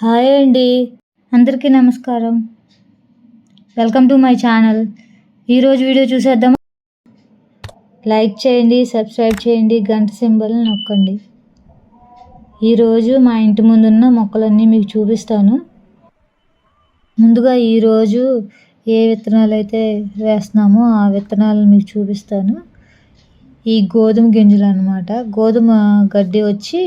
Hi అండి. అందరికీ నమస్కారం. Welcome to my channel. ఈరోజు వీడియో చూసేద్దాం లైక్ చేయండి సబ్స్క్రైబ్ చేయండి గంట సింబల్ నొక్కండి. ఈరోజు మా ఇంటి ముందున్న మొక్కలన్నీ మీకు చూపిస్తాను. ముందుగా ఈరోజు ఏ విత్తనాలు అయితే వేస్తున్నామో ఆ విత్తనాలను మీకు చూపిస్తాను. ఈ గోధుమ గింజలు అనమాట గోధుమ గడ్డి వచ్చి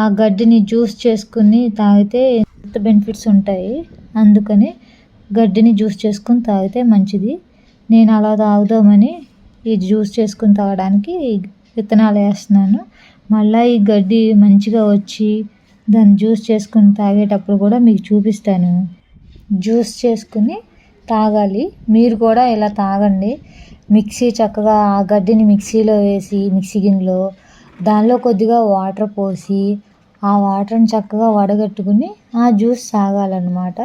ఆ గడ్డిని జ్యూస్ చేసుకుని తాగితే ఎంత బెనిఫిట్స్ ఉంటాయి. అందుకని గడ్డిని జ్యూస్ చేసుకుని తాగితే మంచిది. నేను అలా తాగుదామని ఈ జ్యూస్ చేసుకుని తాగడానికి విత్తనాలు వేస్తున్నాను. మళ్ళీ ఈ గడ్డి మంచిగా వచ్చి దాన్ని జ్యూస్ చేసుకుని తాగేటప్పుడు కూడా మీకు చూపిస్తాను. జ్యూస్ చేసుకుని తాగాలి. మీరు కూడా ఇలా తాగండి. మిక్సీ చక్కగా ఆ గడ్డిని మిక్సీలో వేసి మిక్సీ గిన్నెలో దానిలో కొద్దిగా వాటర్ పోసి ఆ వాటర్ని చక్కగా వడగట్టుకుని ఆ జ్యూస్ తాగాలన్నమాట.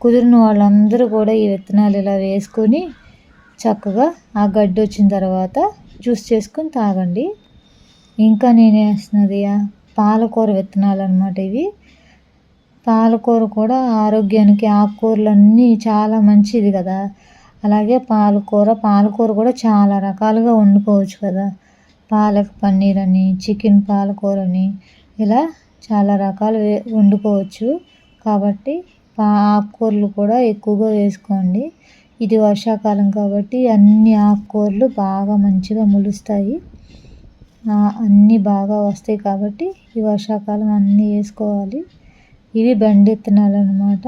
కుదిరిన వాళ్ళందరూ కూడా ఈ విత్తనాలు ఇలా వేసుకొని చక్కగా ఆ గడ్డి వచ్చిన తర్వాత జ్యూస్ చేసుకొని తాగండి. ఇంకా నేను వేస్తున్నది పాలకూర విత్తనాలు అనమాట ఇవి. పాలకూర కూడా ఆరోగ్యానికి ఆకుకూరలు అన్నీ చాలా మంచిది కదా. అలాగే పాలకూర పాలకూర కూడా చాలా రకాలుగా వండుకోవచ్చు కదా. పాలక్ పన్నీర్ అని చికెన్ పాలకూర అని ఇలా చాలా రకాలు వండుకోవచ్చు. కాబట్టి ఆకుకూరలు కూడా ఎక్కువగా వేసుకోండి. ఇది వర్షాకాలం కాబట్టి అన్ని ఆకుకూరలు బాగా మంచిగా మొలుస్తాయి. అన్నీ బాగా వస్తాయి కాబట్టి ఈ వర్షాకాలం అన్నీ వేసుకోవాలి. ఇవి బెండ విత్తనాలు అనమాట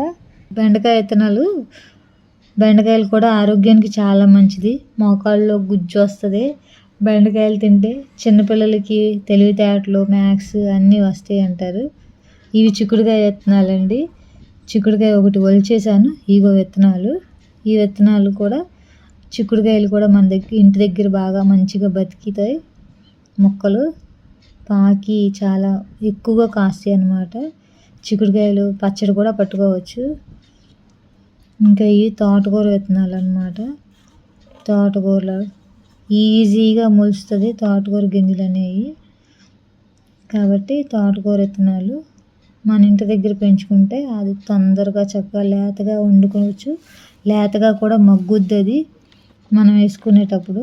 బెండకాయ విత్తనాలు బెండకాయలు కూడా ఆరోగ్యానికి చాలా మంచిది. మోకాళ్ళలో గుజ్జు వస్తుంది. బెండకాయలు తింటే చిన్నపిల్లలకి తెలివితేటలు మ్యాథ్స్ అన్నీ వస్తాయి అంటారు. ఇవి చిక్కుడుకాయ విత్తనాలండి. చిక్కుడుకాయ ఒకటి ఒలిచేసాను ఇగో విత్తనాలు. ఈ విత్తనాలు కూడా చిక్కుడుకాయలు కూడా మన దగ్గర ఇంటి దగ్గర బాగా మంచిగా బతికితాయి. మొక్కలు పాకి చాలా ఎక్కువగా కాస్తాయి అన్నమాట. చిక్కుడుకాయలు పచ్చడి కూడా పట్టుకోవచ్చు. ఇంకా ఈ తోటకూర విత్తనాలు అనమాట తోటకూరలు ఈజీగా మొలుస్తుంది తోటకూర గింజలు అనేవి కాబట్టి తోటకూర విత్తనాలు మన ఇంటి దగ్గర పెంచుకుంటే అది తొందరగా చక్కగా లేతగా వండుకోవచ్చు. లేతగా కూడా మగ్గుద్ది అది మనం వేసుకునేటప్పుడు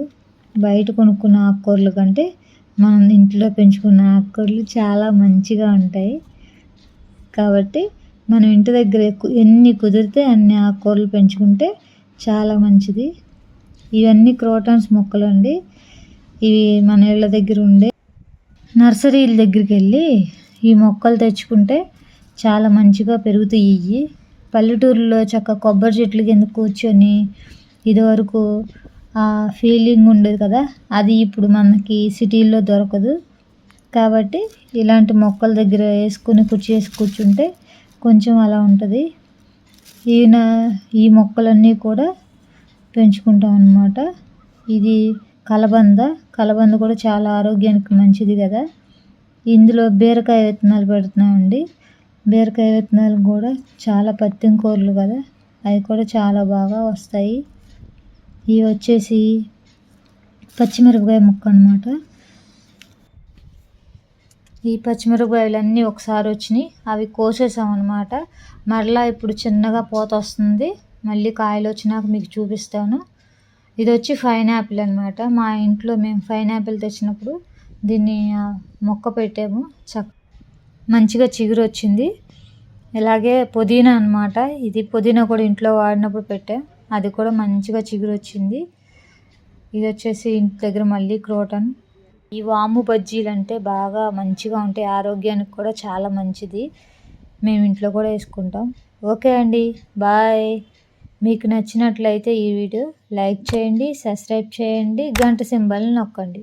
బయట కొనుక్కున్న ఆకుకూరల కంటే మనం ఇంట్లో పెంచుకున్న ఆకుకూరలు చాలా మంచిగా ఉంటాయి. కాబట్టి మనం ఇంటి దగ్గర ఎన్ని కుదిరితే అన్ని ఆకుకూరలు పెంచుకుంటే చాలా మంచిది. ఇవన్నీ క్రోటాన్స్ మొక్కలు అండి ఇవి మన ఇళ్ళ దగ్గర ఉండే నర్సరీల దగ్గరికి వెళ్ళి ఈ మొక్కలు తెచ్చుకుంటే చాలా మంచిగా పెరుగుతాయి. ఇవి పల్లెటూరులో చక్క కొబ్బరి చెట్ల కింద కూర్చొని ఇదివరకు ఆ ఫీలింగ్ ఉండేది కదా అది ఇప్పుడు మనకి సిటీల్లో దొరకదు. కాబట్టి ఇలాంటి మొక్కల దగ్గర వేసుకుని కుర్చీ వేసి కూర్చుంటే కొంచెం అలా ఉంటుంది. ఈయన ఈ మొక్కలన్నీ కూడా పెంచుకుంటాం అన్నమాట. ఇది కలబంద. కలబంద కూడా చాలా ఆరోగ్యానికి మంచిది కదా. ఇందులో బీరకాయ విత్తనాలు పెడుతున్నామండి. బీరకాయ విత్తనాలు కూడా చాలా పత్తిం కూరలు కదా. అవి కూడా చాలా బాగా వస్తాయి. ఇవి వచ్చేసి పచ్చిమిరపకాయ ముక్క అనమాట ఈ పచ్చిమిరపకాయలు అన్నీ ఒకసారి వచ్చినాయి. అవి కోసేసాం అనమాట మరలా ఇప్పుడు చిన్నగా పోత వస్తుంది. మళ్ళీ కాయలు వచ్చినాక మీకు చూపిస్తాను. ఇది వచ్చి పైనాపిల్ అనమాట మా ఇంట్లో మేము పైనాపిల్ తెచ్చినప్పుడు దీన్ని మొక్క పెట్టాము. చక్క మంచిగా చిగురు వచ్చింది. ఇలాగే పుదీనా అనమాట ఇది పుదీనా కూడా ఇంట్లో వాడినప్పుడు పెట్టాం. అది కూడా మంచిగా చిగురు వచ్చింది. ఇది వచ్చేసి ఇంటి దగ్గర మళ్ళీ క్రోటన్. ఈ వాము బజ్జీలు అంటే బాగా మంచిగా ఉంటాయి. ఆరోగ్యానికి కూడా చాలా మంచిది. మేము ఇంట్లో కూడా వేసుకుంటాం. ఓకే అండి. బాయ్. మీకు నచ్చినట్లయితే ఈ వీడియో లైక్ చేయండి సబ్స్క్రైబ్ చేయండి గంట సింబల్ని నొక్కండి.